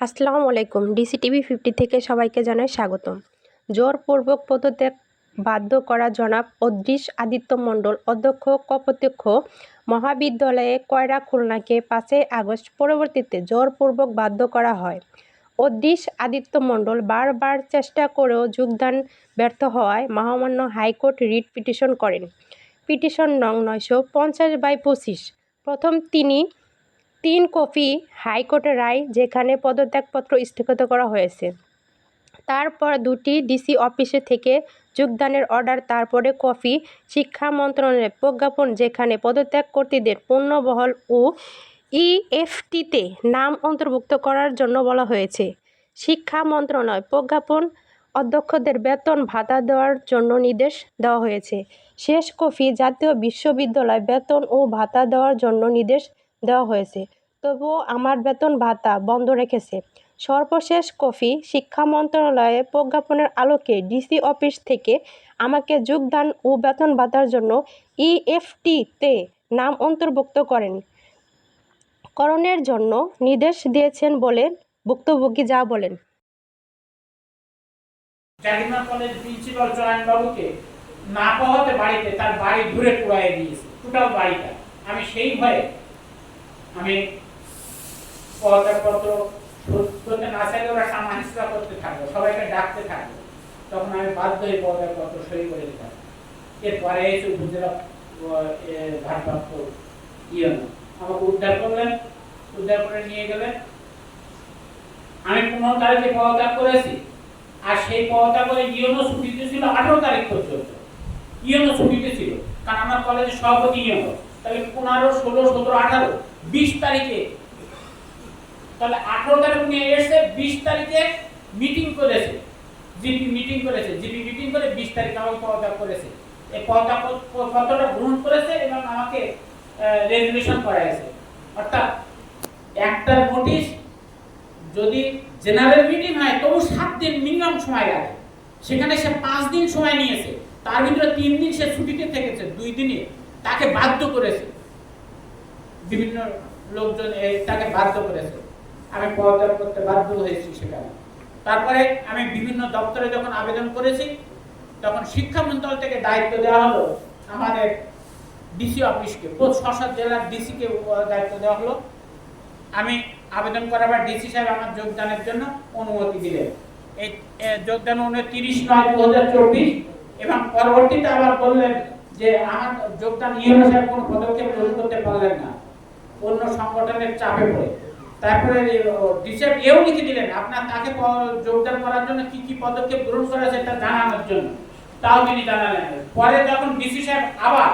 আসসালামু আলাইকুম। ডিসিটিভি ফিফটি থেকে সবাইকে জানাই স্বাগতম। জোরপূর্বক পদত্যাগ বাধ্য করা জনাব অদৃশ আদিত্য মণ্ডল, অধ্যক্ষ কপোতাক্ষ মহাবিদ্যালয়ে কয়রা খুলনাকে পাঁচই আগস্ট পরবর্তীতে জোরপূর্বক বাধ্য করা হয়। অদৃশ আদিত্য মণ্ডল বারবার চেষ্টা করেও যোগদান ব্যর্থ হওয়ায় মহামান্য হাইকোর্ট রিট পিটিশন করেন। পিটিশন নং নয়শো পঞ্চাশ বাই পঁচিশ। প্রথম তিনি তিন কপি হাইকোর্টের রায় যেখানে পদত্যাগপত্র স্থগিত করা হয়েছে। তারপর দুটি ডিসি অফিসে থেকে যোগদানের অর্ডার, তারপরে কপি শিক্ষা মন্ত্রণালয়ের প্রজ্ঞাপন যেখানে পদত্যাগকর্তীদের পুনর্বহাল ও ইএফটিতে নাম অন্তর্ভুক্ত করার জন্য বলা হয়েছে। শিক্ষা মন্ত্রণালয় প্রজ্ঞাপন অধ্যক্ষদের বেতন ভাতা দেওয়ার জন্য নির্দেশ দেওয়া হয়েছে। শেষ কফি জাতীয় বিশ্ববিদ্যালয় বেতন ও ভাতা দেওয়ার জন্য নির্দেশ দেওয়া হয়েছে। তবুও আমার বেতন ভাতা বন্ধ রেখেছে। সর্বশেষ কফি শিক্ষা মন্ত্রণালয়ে প্রজ্ঞাপনের আলোকে ডিসি অফিস থেকে আমাকে যোগদান ও বেতন ভাতার জন্য ইএফটিতে নাম অন্তর্ভুক্ত করেন। করণের জন্য নির্দেশ দিয়েছেন বলে ভুক্তভোগী যা বলেন। জাহিমা কলেজ প্রিন্সিপাল বাবুকে না পাওয়াতে বাড়িতে তার বাড়ি ঘুরে দিয়েছে। টোটাল বাড়িটা। আমি সেই ভয়ে আমি পদত্যাগপত্র করতে না চাইলে ওরা সামাহিসা করতে থাকব, সবাইকে ডাকতে থাকব। তখন আমি বাধ্য হয়ে পদত্যাগপত্র সই করে দিতাম। এরপরে এসে উপজেলা ভারপ্রাপ্ত ইয়ে আমাকে উদ্ধার করলেন, উদ্ধার করে নিয়ে গেলেন। আমি পনেরো তারিখে পদত্যাগ করেছি। আর সেই পদটা করে ইয়নো ছুটিতে ছিল আঠারো তারিখ পর্যন্ত। ইয়নো ছুটিতে ছিল, কারণ আমার কলেজের সভাপতি ইয়নো তাহলে পনেরো, ষোলো, সতেরো, আঠারো, বিশ তারিখে। তাহলে আঠারো তারিখ নিয়ে এসে বিশ তারিখে মিটিং করেছে। জিপি মিটিং করেছে। জিপি মিটিং করে বিশ তারিখে আমাকে পদত্যাগ করেছে। এই পদত্যাগ গ্রহণ করেছে এবং আমাকে রেজুলেশন করাইছে। অর্থাৎ একটার নোটিশ যদি জেনারেল মিটিং হয়, তবু সাত দিন মিনিমাম সময় লাগে। সেখানে সে পাঁচ দিন সময় নিয়েছে। তার ভিতরে তিন দিন সে ছুটিতে থেকেছে। দুই দিনে তাকে বাধ্য করেছে। বিভিন্ন লোকজন তাকে বাধ্য করেছে। আমি পদত্যাগ করতে বাধ্য হয়েছি সেখানে। তারপরে আমি বিভিন্ন দপ্তরে যখন আবেদন করেছি, তখন শিক্ষা মন্ত্রণালয় থেকে দায়িত্ব দেওয়া হলো আমাদের ডিসি অফিসকে। ছশো জেলার ডিসিকে দায়িত্ব দেওয়া হলো। আমি আবেদন করাবার ডিসি সাহেব আমার যোগদানের জন্য অনুমতি দিলেন। এই যোগদান অনুমতি তিরিশ নয় দু এবং পরবর্তীতে আবার বললেন যে আমার যোগদান ইউনো সাহেব কোনো পদক্ষেপ গ্রহণ করতে পারলেন না। অন্য সংগঠনের চাপে পড়ে। তারপরে ডিসি সাহেব এও লিখে দিলেন, আপনার তাকে যোগদান করার জন্য কি কি পদক্ষেপ গ্রহণ করা সেটা জানানোর জন্য। তাও তিনি জানালেন। পরে যখন ডিসি সাহেব আবার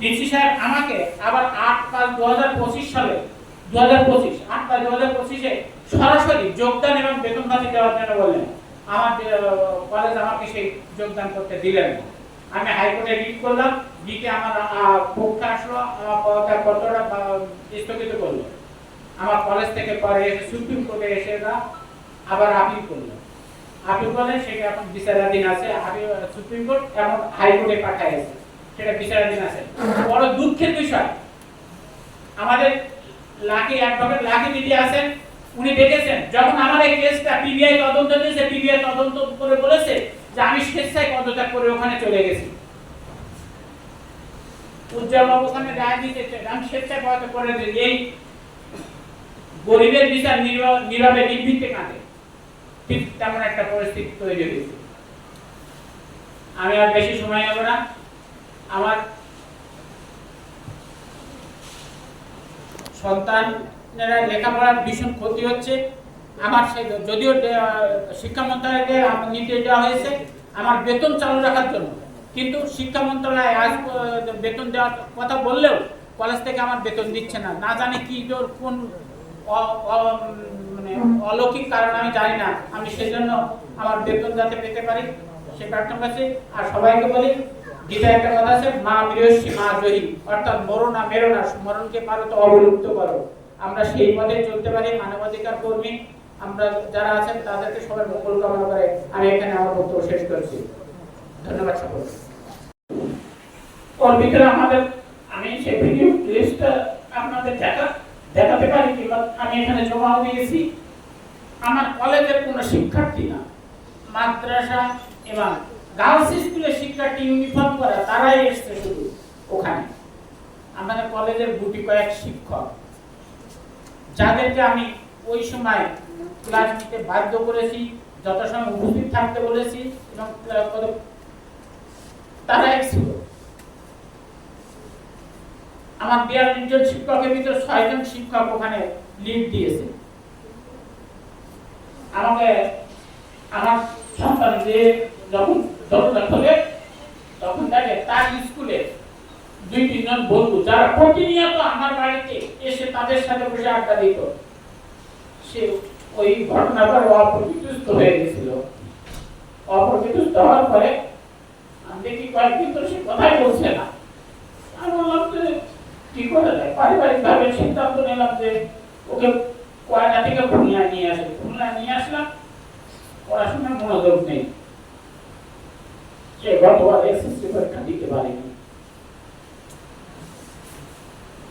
ডিসি সাহেব আমাকে আবার আট পাঁচ দু হাজার পঁচিশ সালে দু হাজার পঁচিশ, আট পাঁচ দু হাজার পঁচিশে সরাসরি যোগদান এবং বেতন ভাতি দেওয়ার জন্য বললেন। আমার কলেজ আমাকে সেই যোগদান করতে দিলেন। আমি হাইকোর্টে রিট করলাম, রিটে আমার পক্ষে আসলো পত্রটা স্থগিত করল। আমার কলেজ থেকে পরে এসে সুপ্রিম কোর্টে এসে আবার আপিল করল। আপিল করলে সেটা এখন বিচারাধীন আছে আপিল সুপ্রিম কোর্ট এখন হাইকোর্টে পাঠাইছে সেটা বিচারাধীন আছে। বড় দুঃখের বিষয়, আমাদের লাকি অ্যাডভোকেট লাকি দিদি আছেন উনি দেখেছেন যখন আমার এই কেসটা পিবিআই তদন্ত দিয়েছে পিবিআই তদন্ত করে বলেছে যে আমি স্বেচ্ছায় পদত্যাগ করে ওখানে চলে গেছি। উজ্জ্বল রায় আমি স্বেচ্ছায় পদত্যাগ করে এই গরিবের বিচার নীরবে নির্ভীতে কাঁদে। তেমন একটা পরিস্থিতি তৈরি হয়েছে। আমি আর বেশি সময় নেব না। আমার সন্তানেরা লেখাপড়ার ভীষণ ক্ষতি হচ্ছে। আমার সেই যদিও শিক্ষা মন্ত্রণালয়কে নির্দেশ দেওয়া হয়েছে, আমার বেতন চালু রাখার জন্য। কিন্তু শিক্ষা মন্ত্রণালয় আজ বেতন দেওয়ার কথা বললেও কলেজ থেকে আমার বেতন দিচ্ছে না। না জানি কি তোর কোন মানে অলৌকিক কারণ আমি জানি না। আমি সেই জন্য আমার বেতন যাতে পেতে পারি, সে প্রার্থনা করছি। আর সবাইকে বলি, গীতা একটা কথা আছে, মা বীরস্বী মা জয়ী। অর্থাৎ মরো না, মেরো না, মরণকে পারো তো অবলুপ্ত করো। আমরা সেই পথে চলতে পারি, মানবাধিকার কর্মী। আমরা যারা আছেন, তাদেরকে সবার মঙ্গল কামনা করে আমি এখানে আমার বক্তব্য শেষ করছি। ধন্যবাদ সকলকে। আমাদের, আমি সেই ভিডিও লিস্টটা আপনাদের দেখা দেখাতে পারি কি বা আমি এখানে জমাও দিয়েছি। আমার কলেজের কোনো শিক্ষার্থী না। মাদ্রাসা এবং গার্লস স্কুলের শিক্ষার্থী ইউনিফর্ম করা তারাই এসছে শুধু ওখানে। আমাদের কলেজের গুটি কয়েক শিক্ষক। যাদেরকে আমি ওই সময় ক্লাস নিতে বাধ্য করেছি যত সময় উপস্থিত থাকতে বলেছি এবং কত- তারাই ছিল আমার বিয়াল্লিশ জন শিক্ষকের ভিতরে ছয়জন শিক্ষক ওখানে লিড দিয়েছে। আমাকে, আমার সন্তান যে যখন দরজা তখন দেখে তার স্কুলে দুই তিনজন বন্ধু যারা প্রতিনিয়ত আমার বাড়িতে এসে তাদের সাথে বসে আড্ডা দিত, সে ওই অপ্রকৃতিস্থ হয়ে গেছিল। হওয়ার পরে আমি দেখি কয়েকদিন তো সে কথাই বলছে না। আমি বললাম যে কি করে যায়? সিদ্ধান্ত নিলাম যে ওকে কয়টা থেকে খুলনা নিয়ে আসে খুলনা নিয়ে আসলাম পড়াশোনার মনোযোগ নেই। সে গতবার এসএসসি পরীক্ষা দিতে পারেনি।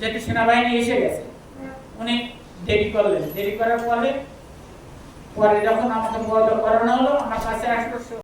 যেহেতু সেনাবাহিনী এসে গেছে। উনি দেরি করলেন। দেরি করার ফলে পরে যখন আমাকে বড় করানো হলো, আমার কাছে আসলো